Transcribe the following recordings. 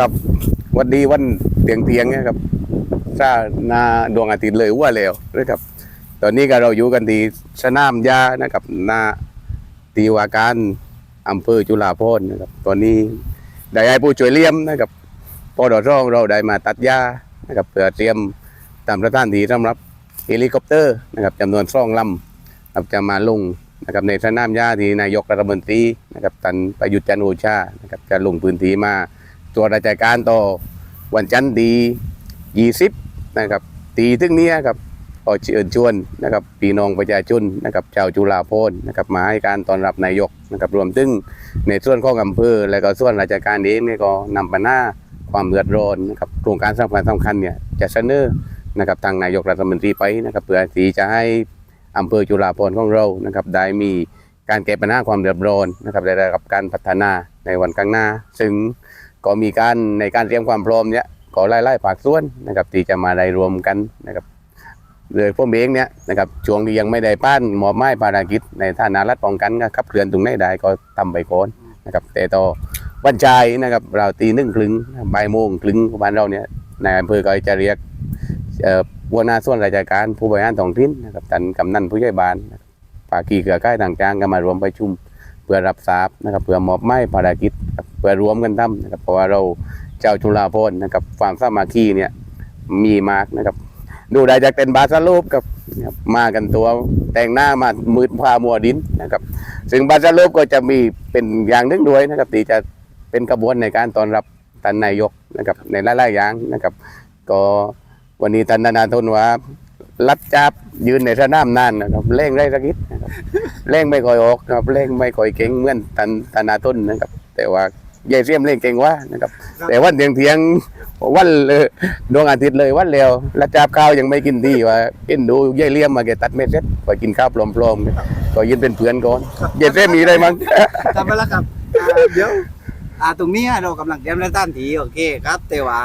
กับวันดีวันเตียงเตียงนี่ยครับซานาดวงอาทิตย์เลยว่าแล้วนะครับ ตอนนี้ก็เราอยู่กันที่สนามยานะครับนาตีวาการอำเภอจุฬาภรนะครับ ตอนนี้ได้ให้ผู้ช่วยเลี้ยมนะครับปอดร่องเราได้มาตัดหญ้านะครับเพื่อเตรียมตามสถานที่สำหรับเฮลิคอปเตอร์นะครับจำนวนสองลำครับจะมาลงนะครับในสนามหญ้าที่นายกรัฐมนตรีนะครับตันประยุทธ์จันโอชานะครับจะลงพื้นที่มา ตัวราชการต่อวันจันทร์ดี20นะครับตีถึงเนี้ยครับขอเชิญชวนนะครับพี่น้องประชาชนนะครับชาวจุฬาภรณ์นะครับมาให้การต้อนรับนายกนะครับรวมถึงในส่วนข้องอำเภอและก็ส่วนราชการเองเนี่ยก็นำปัญหาความเดือดร้อนนะครับโครงการสำคัญสำคัญเนี่ยจะเสนอนะครับทางนายกรัฐมนตรีไปนะครับเพื่อที่จะให้อำเภอจุฬาภรณ์ของเรานะครับได้มีการแก้ปัญหาความเดือดร้อนนะครับได้รับการพัฒนาในวันข้างหน้า ซึ่ง ก็มีการในการเตรียมความพร้อมเนี่ยก็ไล่ๆภาคส่วนนะครับที่จะมาได้รวมกันนะครับเลยพวกเองเนี่ยนะครับช่วงที่ยังไม่ได้ป้านหมอบไม้ภารกิจในฐานะรัฐป้องกันก็ขับเคลื่อนตรงไหนได้ก็ทำไปก่อนนะครับแต่ต่อวันชายนะครับเราตีหนึ่งครึ่งบ่ายโมงครึ่งของบ้านเราเนี่ยในายอำเภอก็จะเรียกเอ่อหัวนาส่วนราชการผู้บริหารท้องถิ่นนะครับท่านกำนันผู้ใหญ่บ้านนะครับภาคีเครือข่ายต่างๆก็มารวมประชุมเพื่อรับทราบนะครับเพื่อมอบไม้ภารกิจครับ พื่อรวมกันทำนะครับเพราะว่าเราเจ้าจุฬาภรณ์นะครับความสามัคคีเนี่ยมีมากนะครับ ดูได้จากเป็นบาสลูปกับนะครับมากันตัวแต่งหน้ามามืดพามัวดินนะครับ ซึ่งบาสลูปก็จะมีเป็นอย่างหนึงด้วยนะครับที่จะเป็นกระบวนในการต้อนรับท่านนายกนะครับในหลายๆอย่างนะครับ ก็วันนี้ท่านนาทนว่ารัดจับยืนในสนามนานนะครับเร่งได้สกิดนะครับเร่งไม่ค่อยออกนะครับเร่งไม่ค่อยเก่งเหมือนท่านนาทนนะครับ แต่ว่า ใหญ่เสียมเร่งเก่งว่านะครับ แต่วันเทียงเทียงๆวันเลยดวงอาทิตย์เลยวันเร็วแล้วจับข้าวยังไม่กินดีว่าเอ็นดูยายเลี้ยมมาแกตัดเม็ดเสร็จก็กินข้าวปลอมๆก็ยืนเป็นเพื่อนก่อนเย็นเส้มีอะไรมั้งครับไปแล้วครับอ่าเดี๋ยวอ่าตรงเนี้ยเรากำลังเตรียมเรื่องต้านถีโอเคครับแต่ว่า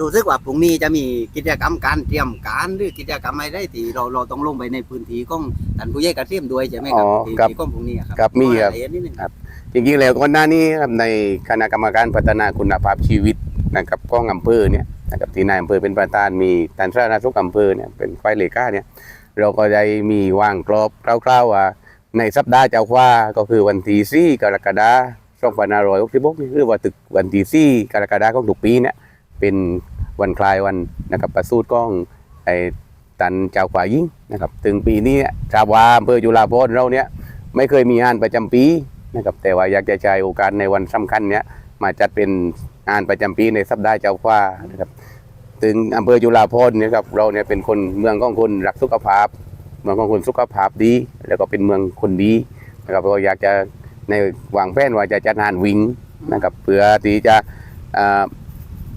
รู้สึกว่าพรุ่งนี้จะมีกิจกรรมการเตรียมการหรือกิจกรรมอะไรได้ที่เราเราต้องลงไปในพื้นที่ของท่านผู้ใหญ่กระเทียมด้วยใช่ไหมครับอ๋อที่ครับที่ของพรุ่งนี้ครับครับมีครับ จริงๆแล้วก่อนหน้านี้ครับในคณะกรรมการพัฒนาคุณภาพชีวิตนะครับของอำเภอเนี่ยนะครับที่นายอำเภอเป็นประธานมีท่านสาธารณสุขอำเภอเนี่ยเป็นฝ่ายเลขาเนี่ยเราก็ได้มีวางกรอบคร่าวๆว่าในสัปดาห์เจ้าว่าก็คือวันที่สี่กรกฎาคม2566นี่คือว่าตึกวันที่สี่กรกฎาคมของทุกปีเนี่ยเป็นวันคลายวันนะครับประสูติของไอ้ตันเจ้าขวายิ่งนะครับถึงปีนี้ชาววาอำเภอจุฬาภรณ์เราเนี่ยไม่เคยมีงานประจำปี นะครับแต่ว่าอยากจะใช้โอกาสในวันสำคัญเนี้ยมาจัดเป็นงานประจำปีในสัปดาห์เจ้าฟ้านะครับถึงอำเภอจุฬาภรณ์เนี่ยครับเราเนี่ยเป็นคนเมืองของคนรักสุขภาพ เมืองของคนสุขภาพดี แล้วก็เป็นเมืองคนดีนะครับก็อยากจะในวางแผนว่าจะจัดงานวิ่งนะครับเพื่อที่จะเอ่อ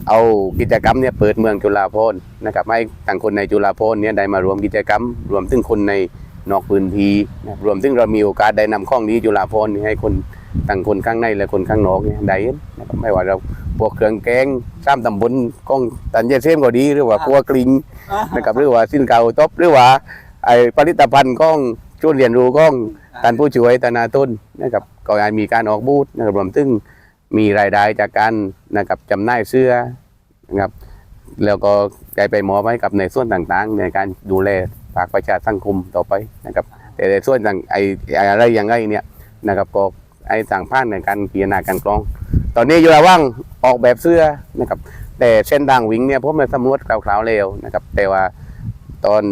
เอากิจกรรมเนี่ยเปิดเมืองจุฬาภรณ์นะครับให้ต่างคนในจุฬาภรณ์เนี่ยได้มารวมกิจกรรม รวมถึงคนใน นอกพื้นที่นะรวมถึงเรามีโอกาสได้นำข้องนี้จุฬาภรณ์นี่ให้คนทั้งคนข้างในและคนข้างนอกเนี่ยได้เห็นะครับไม่ว่าเราพวกเครื่องแกงซ้ำตำบลก้องตันเยเซมก็ดีหรือว่ากัวกลิงนะครับหรือว่าสินเก่าตบหรือว่าไอ้ผลิตภัณฑ์ของช่วยเรียนรู้ของท่านผู้ช่วยตนาต้นนะครับก็อาจมีการออกบูธนะครับรวมถึงมีรายได้จากการนะครับจำหน่ายเสื้อนะครับแล้วก็ใจไปมอบให้กับในส่วนต่างๆ ในการดูแล ภาคประชาสังคมต่อไปนะครับ แต่ในส่วนต่างไอ้อะไรอย่างไรเนี่ยนะครับก็ไอ้ต่างภาคในการพิจารณาการกรอง ตอนนี้อยู่ระหว่างออกแบบเสื้อนะครับแต่เส้นทางวิ่งเนี่ยผมมาสำรวจคร่าวๆแล้วนะครับ แต่ว่าตอน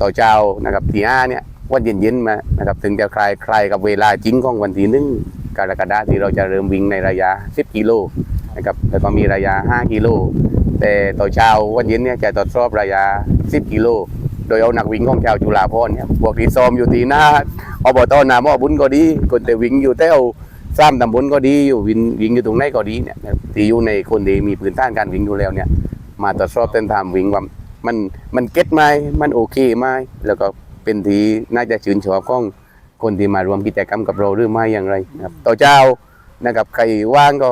ต่อเช้านะครับทีห้าเนี่ยวันเย็นๆมานะครับถึงจะคลายคลายกับเวลาจริงของวันที่หนึ่งกรกฎาคมที่เราจะเริ่มวิ่งในระยะ 10 กิโลนะครับแล้วก็มีระยะ 5 กิโลแต่ต่อเช้าวันเย็นเนี่ยจะทดสอบระยะ 10 กิโล โดยเอานักวิ่งของชาวจุฬาภรเนี่ยพวกที่ซ้อมอยู่ที่หน้าอบตนามอบุญก็ดี คนแต่วิ่งอยู่แถวซ้ำตำบลก็ดีอยู่วิ่งวิ่งอยู่ตรงไหนก็ดีเนี่ยที่อยู่ในคนที่มีพื้นฐานการวิ่งอยู่แล้วเนี่ยมาตรวจสอบเส้นทางวิ่งว่ามันมันเก็ตไหมมันโอเคไหมแล้วก็เป็นที่น่าจะชื่นชอบของคนที่มารวมกิจกรรมกับเราหรือไม่อย่างไรนะครับต่อเจ้านะครับใครว่างก็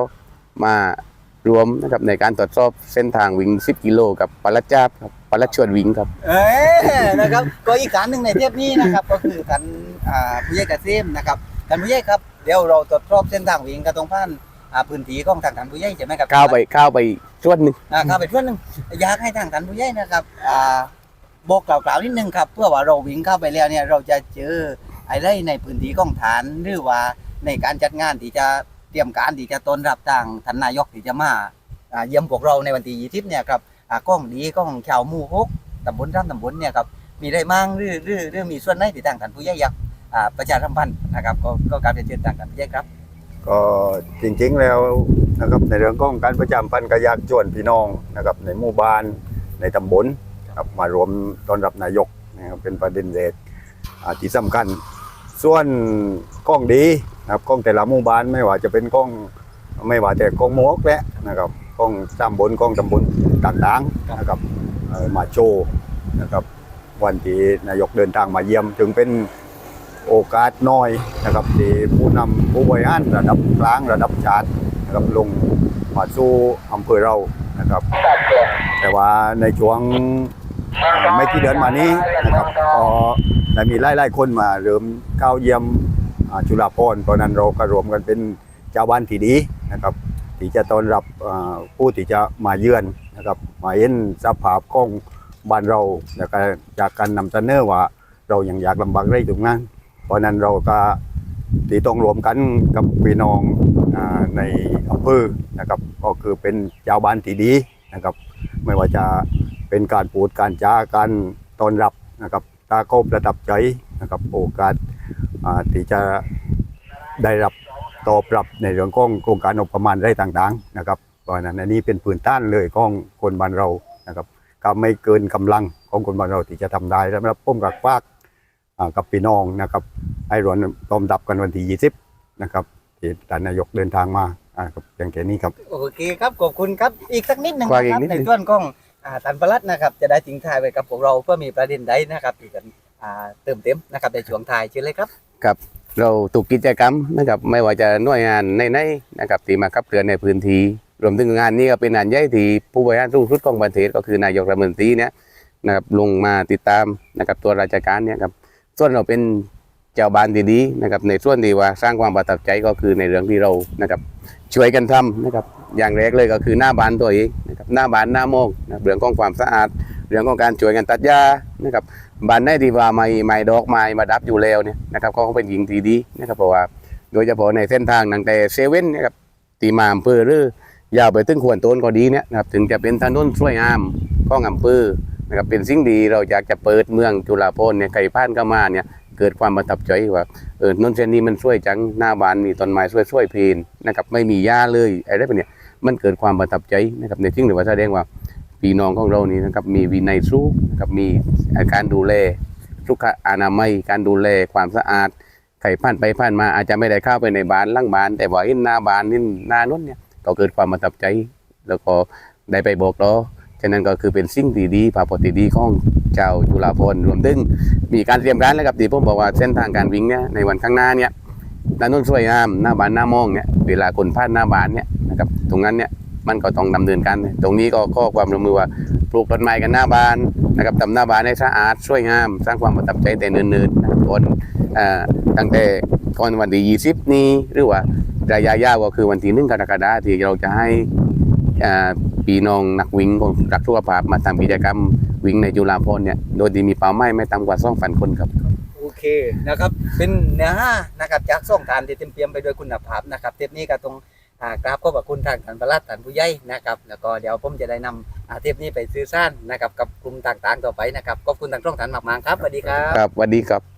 มารวมนะครับในการตรวจสอบเส้นทางวิ่ง 10 กิโลกับปลัดจ้าบครับ ปลัดชวนวิ่งครับ เอ้ยนะครับ ก็อีกการหนึ่งในเทปนี้นะครับ ก็คือท่านอ่าผู้ใหญ่กระเทียมนะครับท่านผู้ใหญ่ครับเดี๋ยวเราตรวจสอบเส้นทางวิ่งกระตรงผ่านอ่าพื้นที่ของทางฐานผู้ใหญ่ใช่ไหมครับก้าวไปก้าวไปส่วนหนึ่งอ่าเข้าไปช่วงหนึ่งอยากให้ทางฐานผู้ใหญ่นะครับอ่าบอกกล่าวๆนิดนึงครับเพื่อว่าเราวิ่งเข้าไปแล้วเนี่ยเราจะเจออะไรในพื้นที่ของฐานหรือว่าในการจัดงานที่จะเตรียมการที่จะต้อนรับทางท่านนายกที่จะมาอ่าเยี่ยมพวกเราในวันที่ยี่สิบเนี่ยครับอ่า กล้องดีกล้องชาวมู่ฮกตำบลร่ำตำบลเนี่ยครับมีได้มั่งหรือหรือหรือมีส่วนไหนที่ทางฐานผู้ใหญ่อยากประชาสัมพันธ์นะครับก็ก็กราบเรียนเชิญทางฐานผู้ใหญ่ครับก็จริงๆแล้วนะครับในเรื่องของการประจำพันธ์กอยากชวนพี่น้องนะครับในหมู่บ้านในตำบลครับมารวมต้อนรับนายกนะครับเป็นประเด็นเด็ดอ่าที่สำคัญ ส่วนกล้องดีนะครับกล้องแต่ละหมู่บ้านไม่ว่าจะเป็นกล้องไม่ว่าแต่กล้องโมกและนะครับกล้องตำบลกล้องตำบล ต่างๆนะครับเอ่อมาโชว์นะครับวันที่นายกเดินทางมาเยี่ยมถึงเป็นโอกาสน้อยนะครับที่ผู้นำผู้บริหารระดับกลางระดับชาตินะครับลงมาสู่อำเภอเรานะครับ แต่ว่าในช่วงเอ่อไม่กี่เดือนมานี้นะครับก็ได้มีหลายๆคนมาเริ่มเข้าเยี่ยมอ่าจุฬาภรณ์เพราะนั้นเราก็รวมกันเป็นเจ้าบ้านที่ดีนะครับที่จะต้อนรับอ่าผู้ที่จะมาเยือน นะครับมาเห็นสภาพของบ้านเราแล้วก็จากการนำเสนอว่า เราอยังอยากลำบากได้ตรงนั้น เพราะนั้นเราก็ที่ต้องรวมกันกับพี่น้องอในอำเภอนะครับ ก็คือเป็นเจ้าบ้านที่ดีนะครับ ไม่ว่าจะเป็นการพูดการจ้าการต้อนรับนะครับตาเขาประทับใจนะครับโอกาสที่จะได้รับตอบรับในเรื่องของโครงการงบประมาณได้ต่างๆนะครับ เพราะฉะนั้นอันนี้เป็นพื้นต้านเลยของคนบ้านเรานะครับก็ไม่เกินกำลังของคนบ้านเราที่จะทำได้สำหรับผมกับฝากอ่ากับพี่น้องนะครับให้รวนรวมดับกันวันที่ 20 นะครับที่ท่านนายกเดินทางมาอ่าครับอย่างแค่นี้ครับโอเคครับขอบคุณครับอีกสักนิดหนึ่งกว่านะอีคกรับนิดหนึ่ในงส่วนของอ่าท่านประหลัดนะครับ จะได้ทิ้งท้ายไว้กับพวกเราเพื่อมีประเด็นใดนะครับที่กันอ่าเติมเต็มนะครับในช่วงท้ายเชิญเลยครับเราตุกกิจกรรมนะครับไม่ว่าจะหน่วยงานในๆนะครับที่มาขับเคลื่อนในพื้นที่ รวมถึงงานนี้ก็เป็นงานใหญ่ที่ผู้บริหารสูงสุดของประเทศก็คือนายกรัฐมนตรีเนี่ยนะครับลงมาติดตามนะครับตัวราชการเนี่ยครับส่วนเราเป็นเจ้าบ้านดีๆนะครับในส่วนที่ว่าสร้างความประทับใจก็คือในเรื่องที่เรานะครับช่วยกันทำนะครับอย่างแรกเลยก็คือหน้าบ้านตัวเองนะครับหน้าบ้านหน้าโมงนะรเรื่องของความสะอาด เรื่องของการช่วยกันตัดหญ้านะครับบ้านไหนที่ว่าไม่ไม่ดอกไม้มาดับอยู่แล้วเนี่ยนะครับก็เป็นหญิงที่ดีนะครับเพราะว่าโดยเฉพาะในเส้นทางตั้งแต่เซเว่นนะครับตีมาอำเภอรือ ยาวไปถึงขวนโตนก็ดีเนี่ยนะครับถึงจะเป็นถนนสวยงามของอำเภอนะครับเป็นสิ่งดีเราอยากจะเปิดเมืองจุฬาภรณ์เนี่ยไก่พานก็มาเนี่ยเกิดความประทับใจว่าเออนนเส้นนี้มันสวยจังหน้าบ้านมีต้นไม้สวยๆเพลินนะครับไม่มีหญ้าเลยอะไรแบบเนี้ยมันเกิดความประทับใจนะครับในสิ่งที่ว่าแสดงว่าพี่น้องของเรานี่นะครับมีวินัยสูงนะครับมีการดูแลสุขอนามัยการดูแลความสะอาดไข่ผ่านไปผ่านมาอาจจะไม่ได้เข้าไปในบ้านล่างบ้าน แต่ว่าหนหน้าบ้านนี่หน้านู้นเนี่ย ก็เกิดความประทับใจ แล้วก็ได้ไปบอกต่อฉะนั้นก็คือเป็นสิ่งที่ดีภาพที่ดีของเจ้าจุฬาภรรวมถึงมีการเตรียมการแล้วกับที่ผมบอกว่าเส้นทางการวิ่งเนี่ยในวันข้างหน้าเนี่ยด้านนู้นสวยงามหน้าบานหน้ามองเนี่ยเวลาคนผ่านหน้าบานเนี่ยนะครับตรงนั้นเนี่ยมันก็ต้องดำเนินการ ตรงนี้ก็ข้อความร่วมมือว่าปลูกต้นไม้กันหน้าบานนะครับทำหน้าบานให้สะอาดสวยงาม สร้างความประทับใจแต่เนิ่นๆนะครับก่อนอ่อตั้งแต่ก่อนวันที่20 นี้หรือว่า ระยะยาวก็คือวันที่หนึ่งกรกฎาคมที่เราจะให้เอ่อปีน้องนักวิ่งของรักสุขภาพมาทำกิจกรรมวิ่งในจุฬาภรณ์เนี่ยโดยที่มีเป้าหมายไม่ต่ำกว่า2,000คนครับโอเคนะครับเป็นเนื้อหานะครับจากส่องการที่เต็มเปี่ยมไปด้วยคุณภาพนะครับเทปนี้ก็ตรงอ่ากราบขอบพระคุณทางท่านประหลัดท่านผู้ใหญ่นะครับ แล้วก็เดี๋ยวผมจะได้นำอ่าเทปนี้ไปซื้อซ่านนะครับกับกลุ่มต่างๆต่อไปนะครับขอบคุณทางช่องท่านมากๆครับสวัสดีครับครับสวัสดีครับ